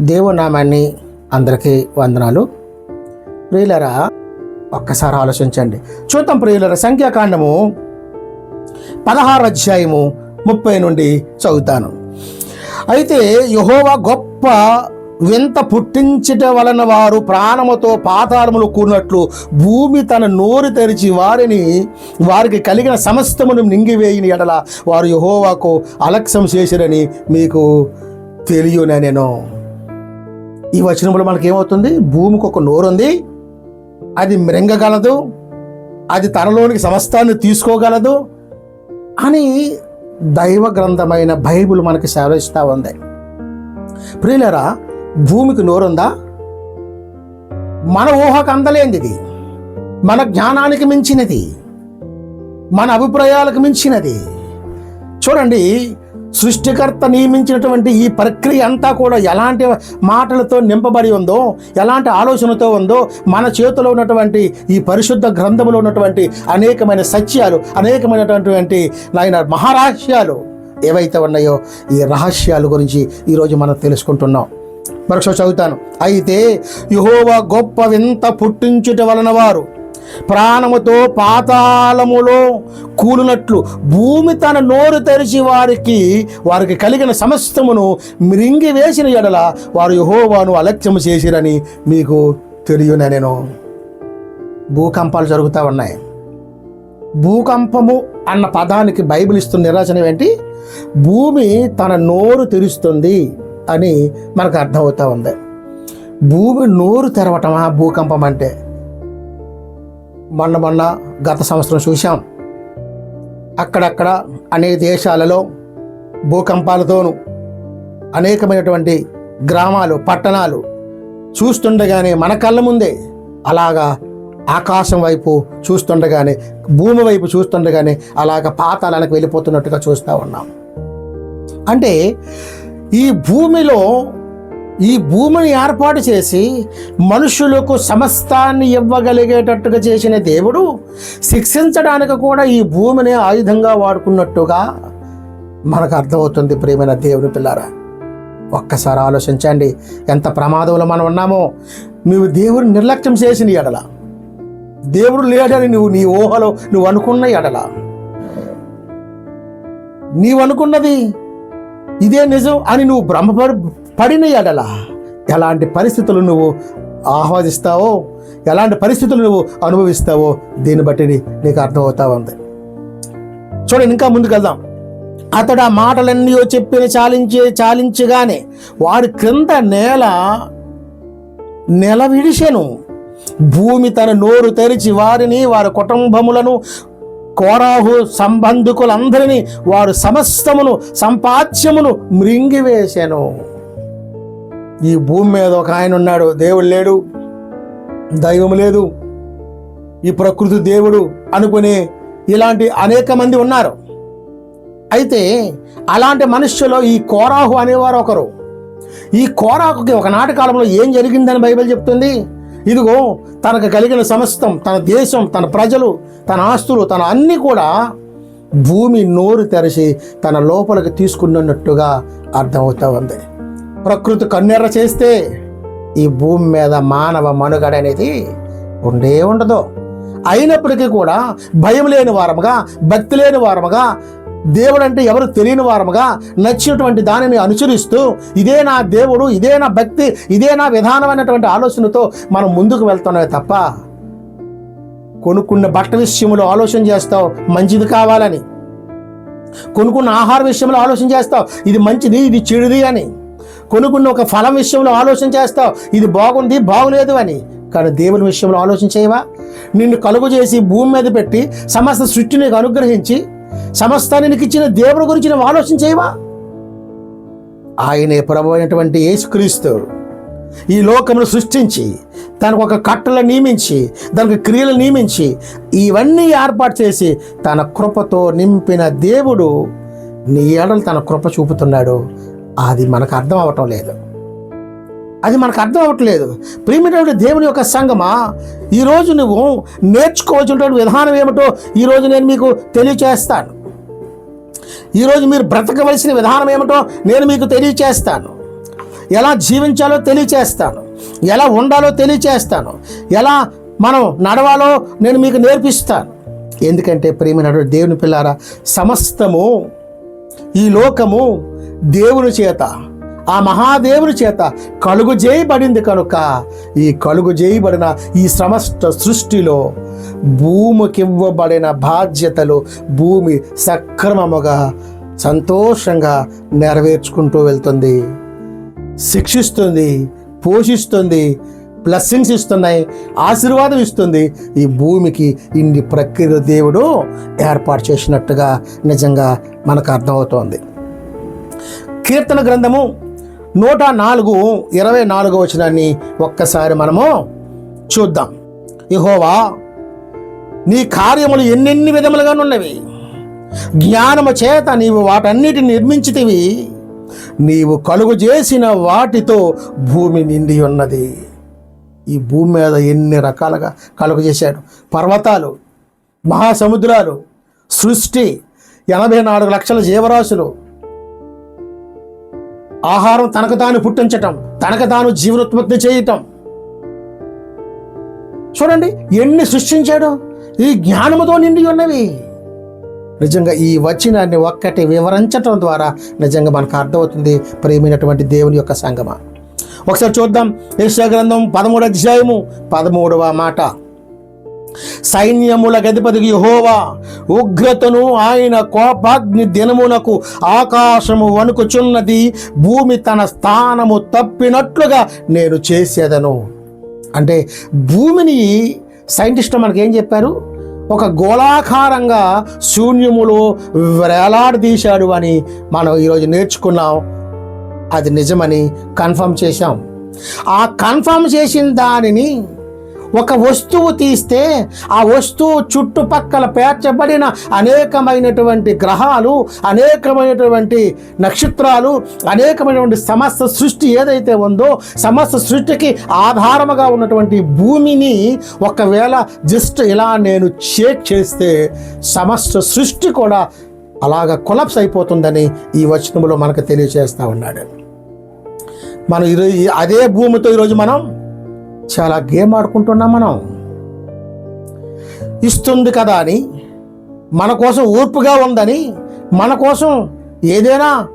దేవునామాన్ని అందరికీ వందనాలు. ప్రియులరా ఒక్కసారి ఆలోచించండి. చూద్దాం ప్రియులరా సంఖ్యాకాండము పదహారు అధ్యాయము ముప్పై నుండి చదువుతాను. అయితే యహోవా గొప్ప వింత పుట్టించట వలన వారు ప్రాణముతో పాతాళములు కూడినట్లు భూమి తన నోరు తెరిచి వారిని వారికి కలిగిన సమస్తమును నింగివేయని ఎడల వారు యహోవాకు అలక్ష్యం చేసిరని మీకు తెలియనే నేను ఈ వచనంలో మనకి ఏమవుతుంది భూమికి ఒక నోరు ఉంది అది మృంగగలదు. అది తనలోనికి సమస్తాన్ని తీసుకోగలదు అని దైవ గ్రంథమైన బైబిల్ మనకి సెలవిస్తూ ఉంది. ప్రియులరా భూమికి నోరుందా? మన ఊహకు అందలేనిది. మన జ్ఞానానికి మించినది. మన అభిప్రాయాలకు మించినది. చూడండి సృష్టికర్త నియమించినటువంటి ఈ ప్రక్రియ అంతా కూడా ఎలాంటి మాటలతో నింపబడి ఉందో ఎలాంటి ఆలోచనతో ఉందో మన చేతిలో ఉన్నటువంటి ఈ పరిశుద్ధ గ్రంథంలో ఉన్నటువంటి అనేకమైన సత్యాలు అనేకమైనటువంటి నాయన మహారహస్యాలు ఏవైతే ఉన్నాయో ఈ రహస్యాల గురించి ఈరోజు మనం తెలుసుకుంటున్నాం. మరొకసారి చదువుతాను. అయితే యహోవా గొప్ప వింత పుట్టించుట వలన వారు ప్రాణముతో పాతాళములో కూలినట్లు భూమి తన నోరు తెరిచి వారికి వారికి కలిగిన సమస్తమును మ్రింగి వేసిన ఎడల వారు యహోవాను అలక్ష్యము చేసిరని మీకు తెలియనే నేను. భూకంపాలు జరుగుతూ ఉన్నాయి. భూకంపము అన్న పదానికి బైబిల్ ఇస్తున్న నిర్వచనం ఏంటి? భూమి తన నోరు తెరుస్తుంది అని మనకు అర్థమవుతా ఉంది. భూమి నోరు తెరవటమా? భూకంపం అంటే మొన్న మొన్న గత సంవత్సరం చూసాం అక్కడక్కడ అనేక దేశాలలో భూకంపాలతోనూ అనేకమైనటువంటి గ్రామాలు పట్టణాలు చూస్తుండగానే మన కళ్ళ ముందే అలాగా ఆకాశం వైపు చూస్తుండగానే భూమి వైపు చూస్తుండగానే అలాగ పాతాళానికి వెళ్ళిపోతున్నట్టుగా చూస్తూ ఉన్నాం. అంటే ఈ భూమిలో ఈ భూమిని ఏర్పాటు చేసి మనుషులకు సమస్తాన్ని ఇవ్వగలిగేటట్టుగా చేసిన దేవుడు శిక్షించడానికి కూడా ఈ భూమిని ఆయుధంగా వాడుకున్నట్టుగా మనకు అర్థమవుతుంది ప్రియమైన దేవుని పిల్లారా. ఒక్కసారి ఆలోచించండి ఎంత ప్రమాదంలో మనం ఉన్నామో. నువ్వు దేవుడిని నిర్లక్ష్యం చేసిన ఎడల దేవుడు లేడని నువ్వు నీ ఊహలో నువ్వు అనుకున్న ఎడల నీవు అనుకున్నది ఇదే నిజం అని నువ్వు భ్రమపడి పడిన ఎడల ఎలాంటి పరిస్థితులు నువ్వు ఆహ్వాదిస్తావో ఎలాంటి పరిస్థితులు నువ్వు అనుభవిస్తావో దీన్ని బట్టి నీకు అర్థమవుతా ఉంది. చూడండి ఇంకా ముందుకు వెళ్దాం అతడు ఆ మాటలన్నీ చెప్పిన చాలించే చాలించగానే వారి క్రింద నేల నెల విడిచెను భూమి తన నోరు తెరిచి వారిని వారి కుటుంబములను కోరాహు సంబంధికులందరినీ వారు సమస్తమును సంపాద్యమును మృంగివేశాను. ఈ భూమి మీద ఒక ఆయన ఉన్నాడు. దేవుడు లేడు. దైవం లేదు. ఈ ప్రకృతి దేవుడు అనుకునే ఇలాంటి అనేక మంది ఉన్నారు. అయితే అలాంటి మనుష్యులో ఈ కోరాహు అనేవారు ఒకరు. ఈ కోరాహుకి ఒకనాటి కాలంలో ఏం జరిగిందని బైబిల్ చెప్తుంది? ఇదిగో తనకు కలిగిన సమస్తం తన దేశం తన ప్రజలు తన ఆస్తులు తన అన్నీ కూడా భూమి నోరు తెరిచి తన లోపలికి తీసుకున్నట్టుగా అర్థమవుతా ఉంది. ప్రకృతి కన్నెర్ర చేస్తే ఈ భూమి మీద మానవ మనుగడ అనేది ఉండే ఉండదు. అయినప్పటికీ కూడా భయం లేని వారముగా భక్తి లేని వారముగా దేవుడు అంటే ఎవరు తెలియని వారముగా నచ్చినటువంటి దానిని అనుసరిస్తూ ఇదే నా దేవుడు ఇదే నా భక్తి ఇదే నా విధానం అనేటువంటి ఆలోచనతో మనం ముందుకు వెళ్తున్నామే తప్ప కొనుక్కున్న బట్ట విషయంలో ఆలోచన చేస్తావు మంచిది కావాలని. కొనుక్కున్న ఆహార విషయంలో ఆలోచన చేస్తావు ఇది మంచిది ఇది చెడుది అని. కొనుక్కున్న ఒక ఫలం విషయంలో ఆలోచన చేస్తావు. ఇది బాగుంది బాగులేదు అని. కానీ దేవుని విషయంలో ఆలోచన చేయవా? నిన్ను కలుగు చేసి భూమి మీద పెట్టి సమస్త సృష్టిని నీకు అనుగ్రహించి సమస్తాన్ని నీకు ఇచ్చిన దేవుని గురించి నువ్వు ఆలోచన చేయవా? ఆయనే ప్రభు అయినటువంటి యేసుక్రీస్తు ఈ లోకమును సృష్టించి తనకు ఒక కట్టలు నియమించి దానికి క్రియలు నియమించి ఇవన్నీ ఏర్పాటు చేసి తన కృపతో నింపిన దేవుడు నీ ఏడలు తన కృప చూపుతున్నాడు. అది మనకు అర్థం అవటం లేదు. అది మనకు అర్థం అవ్వట్లేదు ప్రియమైనటువంటి దేవుని యొక్క సంగమా? ఈరోజు నువ్వు నేర్చుకోవాల్సినటువంటి విధానం ఏమిటో ఈరోజు నేను మీకు తెలియచేస్తాను. ఈరోజు మీరు బ్రతకవలసిన విధానం ఏమిటో నేను మీకు తెలియచేస్తాను. ఎలా జీవించాలో తెలియచేస్తాను. ఎలా ఉండాలో తెలియచేస్తాను. ఎలా మనం నడవాలో నేను మీకు నేర్పిస్తాను. ఎందుకంటే ప్రేమైనటువంటి దేవుని పిల్లారా సమస్తము ఈ లోకము దేవుని చేత ఆ మహాదేవుని చేత కలుగు చేయబడింది కనుక ఈ కలుగు చేయబడిన ఈ సమస్త సృష్టిలో భూమికివ్వబడిన బాధ్యతలు భూమి సక్రమముగా సంతోషంగా నెరవేర్చుకుంటూ వెళ్తుంది. శిక్షిస్తుంది పోషిస్తుంది బ్లెస్సింగ్స్ ఇస్తున్నాయి ఆశీర్వాదం ఇస్తుంది. ఈ భూమికి ఇన్ని ప్రక్రియ దేవుడు ఏర్పాటు చేసినట్టుగా నిజంగా మనకు అర్థమవుతోంది. కీర్తన గ్రంథము నూట నాలుగు ఇరవై నాలుగో వచనాన్ని ఒక్కసారి మనము చూద్దాం. ఇహోవా నీ కార్యములు ఎన్నెన్ని విధములుగానున్నవి? జ్ఞానము చేత నీవు వాటన్నిటిని నిర్మించితివి. నీవు కలుగు చేసిన వాటితో భూమి నిండి ఉన్నది. ఈ భూమి మీద ఎన్ని రకాలుగా కలుగు చేశాడు? పర్వతాలు మహాసముద్రాలు సృష్టి ఎనభై నాలుగు లక్షల జీవరాశులు ఆహారం తనకు తాను పుట్టించటం తనకు తాను జీవనోత్పత్తి చేయటం. చూడండి ఎన్ని సృష్టించాడు ఈ జ్ఞానముతో నిండి ఉన్నవి. నిజంగా ఈ వచనాన్ని ఒక్కటి వివరించటం ద్వారా నిజంగా మనకు అర్థమవుతుంది ప్రేమైనటువంటి దేవుని యొక్క సంగమ. ఒకసారి చూద్దాం యెషయా గ్రంథం పదమూడు అధ్యాయము పదమూడవ మాట. సైన్యముల గదిపతికి యహోవా ఉగ్రతను ఆయన కోపాగ్ని దినమునకు ఆకాశము వణుకుచున్నది భూమి తన స్థానము తప్పినట్లుగా నేను చేసేదను. అంటే భూమిని సైంటిస్టులు మనకి ఏం చెప్పారు? ఒక గోళాకారంగా శూన్యములో వేలాడదీశాడు అని మనం ఈరోజు నేర్చుకున్నాం. అది నిజమని కన్ఫర్మ్ చేశాం. ఆ కన్ఫర్మ్ చేసిన దానిని ఒక వస్తువు తీస్తే ఆ వస్తువు చుట్టుపక్కల పేర్చబడిన అనేకమైనటువంటి గ్రహాలు అనేకమైనటువంటి నక్షత్రాలు అనేకమైనటువంటి సమస్త సృష్టి ఏదైతే ఉందో సమస్త సృష్టికి ఆధారముగా ఉన్నటువంటి భూమిని ఒకవేళ జస్ట్ ఇలా నేను షేక్ చేస్తే సమస్త సృష్టి కూడా అలాగ కొలప్స్ అయిపోతుందని ఈ వచనంలో మనకు తెలియజేస్తూ ఉన్నాడు. మనం ఈరోజు అదే భూమితో ఈరోజు మనం చాలా గేమ్ ఆడుకుంటున్నాం మనం. ఇస్తుంది కదా అని మన కోసం ఓర్పుగా ఉందని మన కోసం ఏదైనా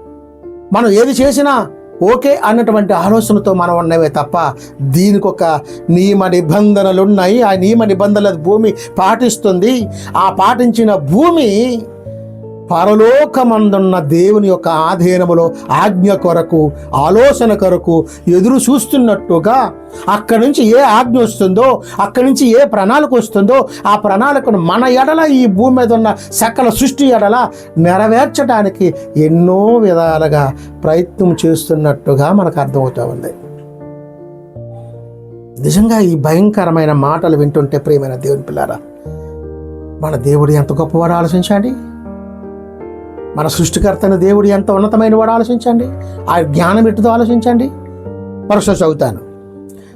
మనం ఏది చేసినా ఓకే అన్నటువంటి ఆలోచనతో మనం ఉన్నవే తప్ప దీనికి ఒక నియమ నిబంధనలు ఉన్నాయి ఆ నియమ నిబంధనల భూమి పాటిస్తుంది. ఆ పాటించిన భూమి పరలోకమందున్న దేవుని యొక్క ఆధీనములో ఆజ్ఞ కొరకు ఆలోచన కొరకు ఎదురు చూస్తున్నట్టుగా అక్కడి నుంచి ఏ ఆజ్ఞ వస్తుందో అక్కడి నుంచి ఏ ప్రణాళిక వస్తుందో ఆ ప్రణాళికను మన ఎడల ఈ భూమి మీద ఉన్న సకల సృష్టి ఎడల నెరవేర్చడానికి ఎన్నో విధాలుగా ప్రయత్నం చేస్తున్నట్టుగా మనకు అర్థమవుతూ ఉంది. నిజంగా ఈ భయంకరమైన మాటలు వింటుంటే ప్రియమైన దేవుని పిల్లారా మన దేవుడు ఎంత గొప్పవాడు ఆలోచించండి. మన సృష్టికర్తన దేవుడు ఎంత ఉన్నతమైన వాడు ఆలోచించండి? ఆ జ్ఞానం ఎట్టుదో ఆలోచించండి? పరుష చదువుతాను.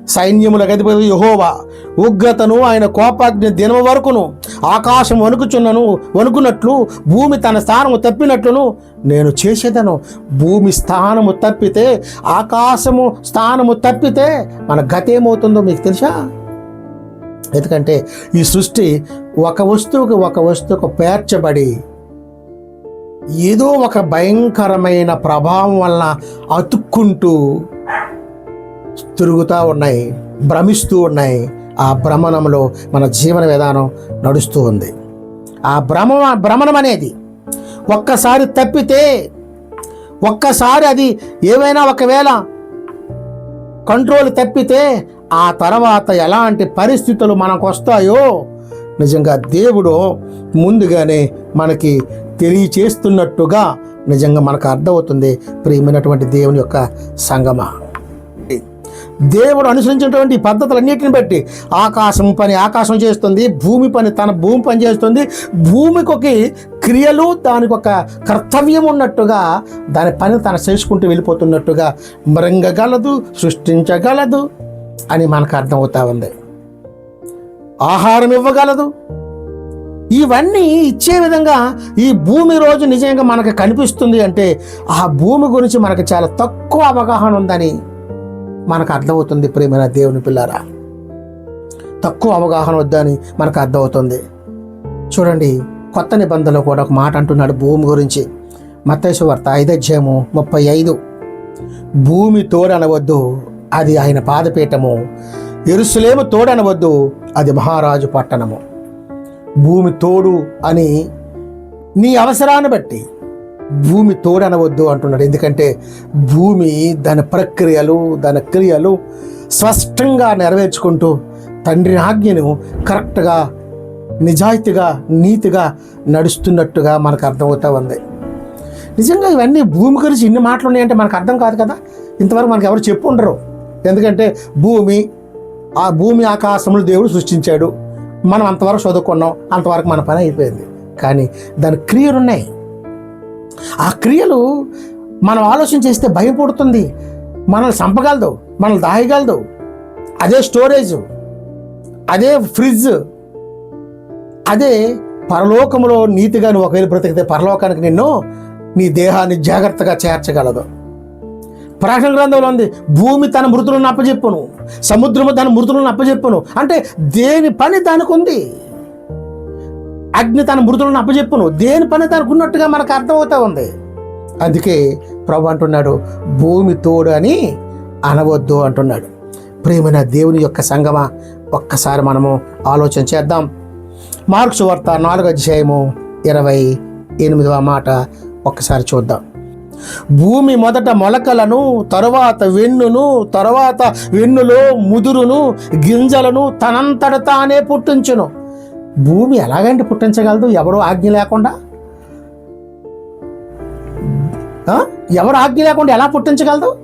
సైన్యముల గతిపతి యహోవా ఉగ్రతను ఆయన కోపాగ్ని దినం వరకును ఆకాశం వణుకుచున్నను వణుకున్నట్లు భూమి తన స్థానము తప్పినట్లును నేను చేసేదను. భూమి స్థానము తప్పితే ఆకాశము స్థానము తప్పితే మన గతేమవుతుందో మీకు తెలుసా? ఎందుకంటే ఈ సృష్టి ఒక వస్తువుకి ఒక వస్తువుకు పేర్చబడి ఏదో ఒక భయంకరమైన ప్రభావం వలన అతుక్కుంటూ తిరుగుతూ ఉన్నాయి భ్రమిస్తూ ఉన్నాయి. ఆ భ్రమణంలో మన జీవన విధానం నడుస్తూ ఉంది. ఆ భ్రమ భ్రమణం అనేది ఒక్కసారి తప్పితే ఒక్కసారి అది ఏమైనా ఒకవేళ కంట్రోల్ తప్పితే ఆ తర్వాత ఎలాంటి పరిస్థితులు మనకు వస్తాయో నిజంగా దేవుడు ముందుగానే మనకి తెలియచేస్తున్నట్టుగా నిజంగా మనకు అర్థమవుతుంది. ప్రియమైనటువంటి దేవుని యొక్క సంగమ. దేవుడు అనుసరించినటువంటి పద్ధతులన్నిటిని బట్టి ఆకాశం పని ఆకాశం చేస్తుంది భూమి పని తన భూమి పని చేస్తుంది. భూమికి ఒక క్రియలు దానికి ఒక కర్తవ్యం ఉన్నట్టుగా దాని పని తను చేసుకుంటూ వెళ్ళిపోతున్నట్టుగా మృంగగలదు సృష్టించగలదు అని మనకు అర్థమవుతా ఉంది. ఆహారం ఇవ్వగలదు ఇవన్నీ ఇచ్చే విధంగా ఈ భూమి రోజు నిజంగా మనకు కనిపిస్తుంది అంటే ఆ భూమి గురించి మనకు చాలా తక్కువ అవగాహన ఉందని మనకు అర్థమవుతుంది ప్రేమైన దేవుని పిల్లారా. తక్కువ అవగాహన వద్దని మనకు అర్థమవుతుంది. చూడండి కొత్త నిబంధనలో కూడా ఒక మాట అంటున్నాడు భూమి గురించి. మత్తైసు వార్త ఐదధ్యాయము ముప్పై ఐదు. భూమి తోడనవద్దు అది ఆయన పాదపీఠము. ఎరుసలేము తోడనవద్దు అది మహారాజు పట్టణము. భూమి తోడు అని నీ అవసరాన్ని బట్టి. భూమి తోడనవద్దు అంటున్నాడు. ఎందుకంటే భూమి దాని ప్రక్రియలు దాని క్రియలు స్పష్టంగా నెరవేర్చుకుంటూ తండ్రి ఆజ్ఞను కరెక్ట్గా నిజాయితీగా నీతిగా నడుస్తున్నట్టుగా మనకు అర్థమవుతా ఉంది. నిజంగా ఇవన్నీ భూమి గురించి ఇన్ని మాటలు ఉన్నాయంటే మనకు అర్థం కాదు కదా? ఇంతవరకు మనకు ఎవరు చెప్పు ఉండరు. ఎందుకంటే భూమి ఆ భూమి ఆకాశములు దేవుడు సృష్టించాడు. మనం అంతవరకు చదువుకున్నాం అంతవరకు మన పని అయిపోయింది. కానీ దాని క్రియలు ఉన్నాయి ఆ క్రియలు మనం ఆలోచన చేస్తే భయం పుడుతుంది మనల్ని చంపగలదు మనల్ని దాయగలదు. అదే స్టోరేజ్ అదే ఫ్రిడ్జ్ అదే పరలోకములో నీతిగాను ఒకవేళ బ్రతికితే పరలోకానికి నిన్ను నీ దేహాన్ని జాగ్రత్తగా చేర్చగలదు. ప్రకటన గ్రంథంలో ఉంది భూమి తన మృతులను అప్పచెప్పును సముద్రము తన మృతులను అప్పచెప్పును అంటే దేని పని దానికి ఉంది అగ్ని తన మృతులను అప్పచెప్పును దేని పని దానికి ఉన్నట్టుగా మనకు అర్థమవుతా ఉంది? అందుకే ప్రభు అంటున్నాడు భూమి తోడు అని అనవద్దు అంటున్నాడు. ప్రేమైన దేవుని యొక్క సంగమ ఒక్కసారి మనము ఆలోచన చేద్దాం. మార్క్స్ వార్త నాలుగు అధ్యాయము ఇరవై ఎనిమిదవ మాట ఒక్కసారి చూద్దాం. భూమి మొదట మొలకలను తరువాత వెన్నును తరువాత వెన్నులో ముదురును గింజలను తనంతట తానే పుట్టించును. భూమి ఎలాగంటే పుట్టించగలదు? ఎవరు ఆజ్ఞ లేకుండా? ఎవరు ఆజ్ఞ లేకుండా ఎలా పుట్టించగలదు?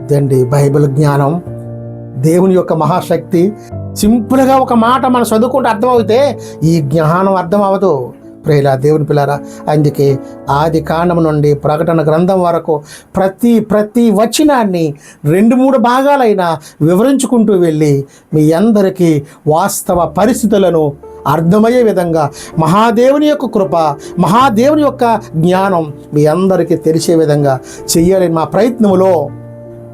ఇదండి బైబిల్ జ్ఞానం. దేవుని యొక్క మహాశక్తి. సింపుల్గా ఒక మాట మనం చదువుకుంటే అర్థమవుతే ఈ జ్ఞానం అర్థం అవ్వదు ప్రేలా దేవుని పిల్లారా అందుకే ఆది కాండం నుండి ప్రకటన గ్రంథం వరకు ప్రతి ప్రతి వచనాన్ని రెండు మూడు భాగాలైనా వివరించుకుంటూ వెళ్ళి మీ అందరికీ వాస్తవ పరిస్థితులను అర్థమయ్యే విధంగా మహాదేవుని యొక్క కృప మహాదేవుని యొక్క జ్ఞానం మీ అందరికీ తెలిసే విధంగా చెయ్యాలని మా ప్రయత్నములో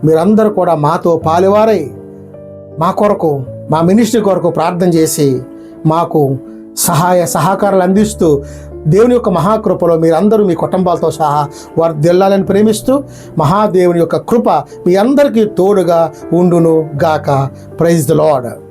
మీరందరూ కూడా మాతో పాలువారై మా కొరకు మా మినిస్ట్రీ కొరకు ప్రార్థన చేసి మాకు సహాయ సహకారాలు అందిస్తూ దేవుని యొక్క మహాకృపలో మీరందరూ మీ కుటుంబాలతో సహా వారు దిల్లాలని ప్రేమిస్తూ మహాదేవుని యొక్క కృప మీ అందరికీ తోడుగా ఉండును గాక. Praise the lord